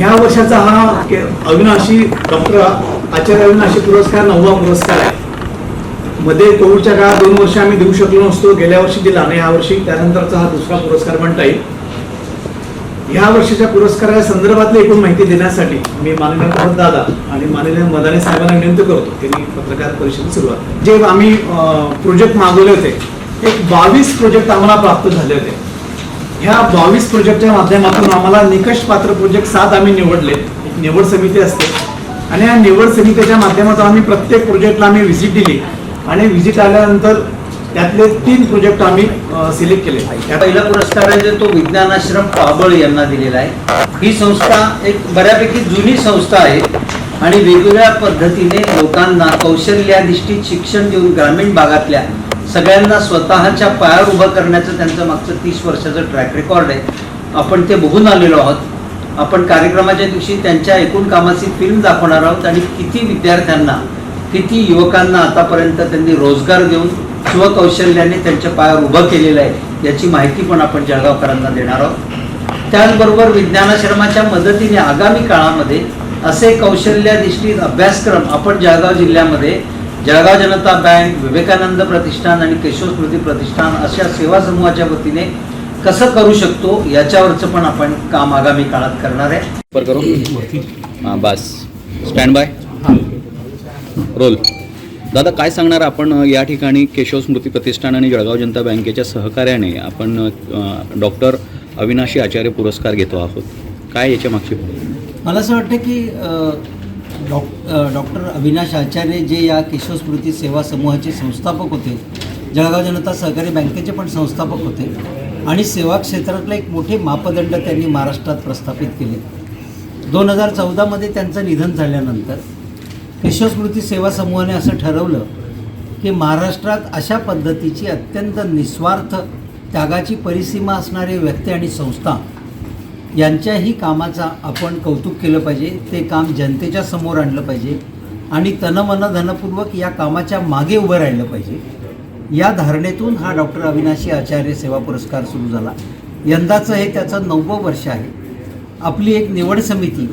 या वर्षाचा हा अविनाशी डॉक्टर आचार्य अविनाशी पुरस्कार नववा पुरस्कार आहे. मध्ये कोविडच्या काळात दोन वर्ष आम्ही देऊ शकलो नसतो गेल्या वर्षी दिला आणि या वर्षी त्यानंतरचा हा दुसरा पुरस्कार म्हणता येईल. या वर्षीच्या पुरस्काराच्या संदर्भातली एकूण माहिती देण्यासाठी मी माननीय भरत दादा आणि माननीय मदाने साहेबांना विनंती करतो त्यांनी पत्रकार परिषद सुरुवात. जे आम्ही प्रोजेक्ट मागवले होते एक बावीस प्रोजेक्ट आम्हाला प्राप्त झाले होते. ह्या बावीस प्रोजेक्टच्या माध्यमातून आम्हाला निकष पात्र प्रोजेक्ट सात आम्ही निवडले. एक निवड समिती असते. आणि या निवड समितीच्या माध्यमातून आम्ही प्रत्येक प्रोजेक्टला आम्ही व्हिजिट दिली. आणि व्हिजिट आल्यानंतर त्यातले तीन प्रोजेक्ट आम्ही सिलेक्ट केले. या पहिला पुरस्कार आहे तो विज्ञानाश्रम काबळ यांना दिलेला आहे. ही संस्था एक बऱ्यापैकी जुनी संस्था आहे आणि वेगवेगळ्या पद्धतीने लोकांना कौशल्याधिष्ठित शिक्षण देऊन ग्रामीण भागातल्या सगळ्यांना स्वतःच्या पायावर उभं करण्याचं त्यांचं मागचं तीस वर्षाचं ट्रॅक रेकॉर्ड आहे. आपण ते बघून आलेलो आहोत. आपण कार्यक्रमाच्या दिवशी त्यांच्या एकूण कामाची फिल्म दाखवणार आहोत आणि किती विद्यार्थ्यांना किती युवकांना आतापर्यंत त्यांनी रोजगार देऊन स्वकौशल्याने त्यांच्या पायावर उभं केलेलं आहे याची माहिती पण आपण जळगावकरांना देणार आहोत. त्याचबरोबर विज्ञानाश्रमाच्या मदतीने आगामी काळामध्ये असे कौशल्याधिष्ठित अभ्यासक्रम आपण जळगाव जिल्ह्यामध्ये जळगाव जनता बँक विवेकानंद प्रतिष्ठान आणि केशव स्मृती प्रतिष्ठान अशा सेवा समूहाच्या वतीने कसं करू शकतो याच्यावरचं पण आपण काम आगामी काळात करणार आहे. पर करो. हां बस. स्टँड बाय रोल दादा काय सांगणार आपण या ठिकाणी केशव स्मृती प्रतिष्ठान आणि जळगाव जनता बँकेच्या सहकार्याने आपण डॉक्टर अविनाशी आचार्य पुरस्कार घेतो आहोत. काय याच्या मागची? मला असं वाटतं की डॉक् डॉक्टर अविनाश आचार्य जे या केशव स्मृती सेवा समूहाचे संस्थापक होते. जळगाव जनता सहकारी बँकेचे पण संस्थापक होते. आणि सेवा क्षेत्रातले एक मोठे मापदंड त्यांनी महाराष्ट्रात प्रस्थापित केले. दोन हजार चौदामध्ये त्यांचं निधन झाल्यानंतर केशव स्मृती सेवा समूहाने असं ठरवलं की महाराष्ट्रात अशा पद्धतीची अत्यंत निस्वार्थ त्यागाची परिसीमा असणारे व्यक्ती आणि संस्था यांच्याही कामाचा आपण कौतुक केलं पाहिजे ते काम जनतेच्या समोर आणलं पाहिजे आणि तनमन धनपूर्वक या कामाच्या मागे उभं राहिलं पाहिजे. या धारणेतून हा डॉक्टर अविनाशी आचार्य सेवा पुरस्कार सुरू झाला. यंदाचं हे त्याचं नववं वर्ष आहे. आपली एक निवड समिती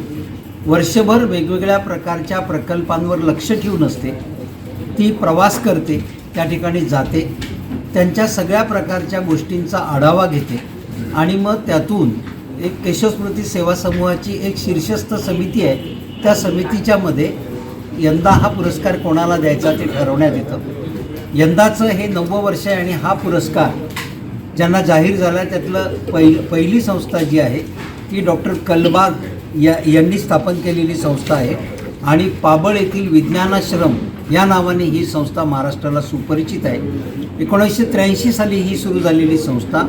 वर्षभर वेगवेगळ्या प्रकारच्या प्रकल्पांवर लक्ष ठेवून असते. ती प्रवास करते त्या ठिकाणी जाते त्यांच्या सगळ्या प्रकारच्या गोष्टींचा आढावा घेते आणि मग त्यातून एक केशवस्मृती सेवा समूहाची एक शीर्षस्थ समिती आहे. त्या समितीच्या मध्ये यंदा हा पुरस्कार कोणाला द्यायचा ते ठरवण्यात येतं. यंदाचं हे नववं वर्ष आहे आणि हा पुरस्कार ज्यांना जाहीर झाला त्यातलं पहिल पहिली संस्था जी आहे ती डॉक्टर कलबाग या यांनी स्थापन केलेली संस्था आहे. आणि पाबळ येथील विज्ञानाश्रम या नावाने ही संस्था महाराष्ट्राला सुपरिचित आहे. एकोणीसशे त्र्याऐंशी साली ही सुरू झालेली संस्था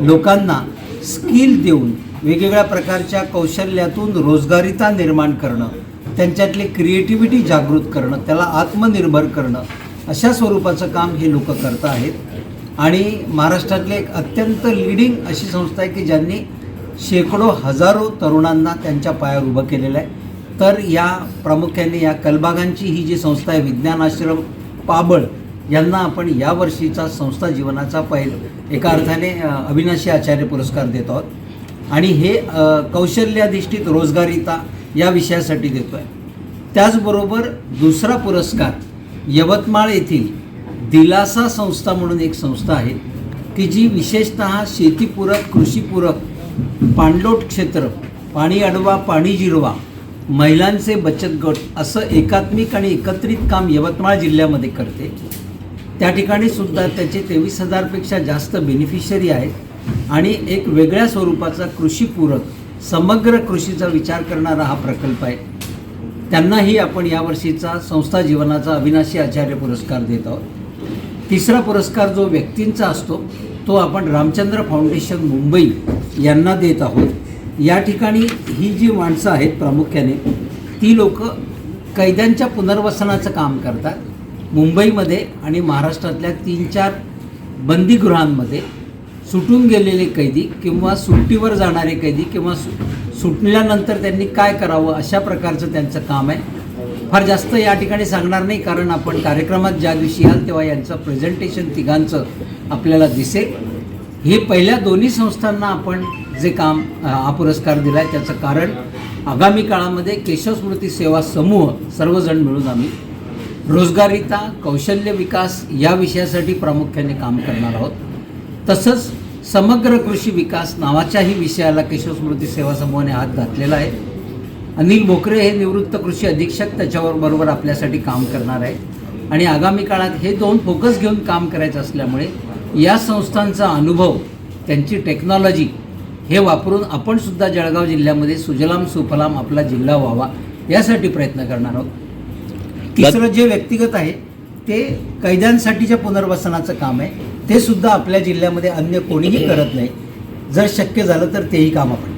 लोकांना स्किल देऊन वेगवेगळ्या प्रकारच्या कौशल्यातून रोजगारिता निर्माण करणं त्यांच्यातली क्रिएटिव्हिटी जागृत करणं त्याला आत्मनिर्भर करणं अशा स्वरूपाचं काम हे लोक करत आहेत. आणि महाराष्ट्रातली एक अत्यंत लिडिंग अशी संस्था आहे की ज्यांनी शेकडो हजारो तरुणांना त्यांच्या पायावर उभं केलेलं आहे. तर या प्रामुख्याने या कलबागांची ही जी संस्था आहे विज्ञान आश्रम पाबळ यांना आपण यावर्षीचा संस्था जीवनाचा पहिल एका अर्थाने अविनाशी आचार्य पुरस्कार देत आहोत. आणि हे कौशल्याधिष्ठित रोजगारिता या विषयासाठी देतो आहे त्याचबरोबर दुसरा पुरस्कार यवतमाळ येथील दिलासा संस्था म्हणून एक संस्था आहे की जी विशेषत शेतीपूरक कृषीपूरक पाणलोट क्षेत्र पाणी अडवा पाणी जिरवा महिलांचे बचत गट असं एकात्मिक आणि एकत्रित काम यवतमाळ जिल्ह्यामध्ये करते. त्या ठिकाणी सुद्धा त्याचे तेवीस हजारपेक्षा जास्त बेनिफिशरी आहेत. आणि एक वेगळ्या स्वरूपाचा कृषीपूरक समग्र कृषीचा विचार करणारा हा प्रकल्प आहे. त्यांनाही आपण यावर्षीचा संस्था जीवनाचा अविनाशी आचार्य पुरस्कार देत आहोत. तिसरा पुरस्कार जो व्यक्तींचा असतो तो आपण रामचंद्र फाउंडेशन मुंबई यांना देत आहोत. या ठिकाणी ही जी माणसं आहेत प्रामुख्याने ती लोक कैद्यांच्या पुनर्वसनाचं काम करतात. मुंबईमध्ये आणि महाराष्ट्रातल्या तीन चार बंदीगृहांमध्ये सुटून गेलेले कैदी किंवा सुट्टीवर जाणारे कैदी किंवा सु सुटल्यानंतर त्यांनी काय करावं अशा प्रकारचं त्यांचं काम आहे. फार जास्त या ठिकाणी सांगणार नाही कारण आपण कार्यक्रमात ज्या दिवशी याल तेव्हा यांचं प्रेझेंटेशन तिघांचं आपल्याला दिसेल. हे पहिल्या दोन्ही संस्थांना आपण जे काम हा पुरस्कार दिला आहे त्याचं कारण आगामी काळामध्ये केशव स्मृती सेवा समूह सर्वजण मिळून आम्ही रोजगारिता कौशल्य विकास या विषयासाठी प्रामुख्याने काम करणार आहोत. तसंच समग्र कृषी विकास नावाच्याही विषयाला केशव स्मृती सेवा समूहाने हात घातलेला आहे. अनिल भोकरे हे निवृत्त कृषी अधीक्षक त्याच्यावर बरोबर आपल्यासाठी काम करणार आहे आणि आगामी काळात हे दोन फोकस घेऊन काम करायचं असल्यामुळे या संस्थांचा अनुभव त्यांची टेक्नॉलॉजी हे वापरून आपण सुद्धा जळगाव जिल्ह्यामध्ये सुजलाम सुफलाम आपला जिल्हा व्हावा यासाठी प्रयत्न करणार आहोत. तिसरं जे व्यक्तिगत आहे ते कैद्यांसाठीच्या पुनर्वसनाचं काम आहे. ते सुद्धा आपल्या जिल्ह्यामध्ये अन्य कोणीही करत नाही. जर शक्य झालं तर तेही काम आपण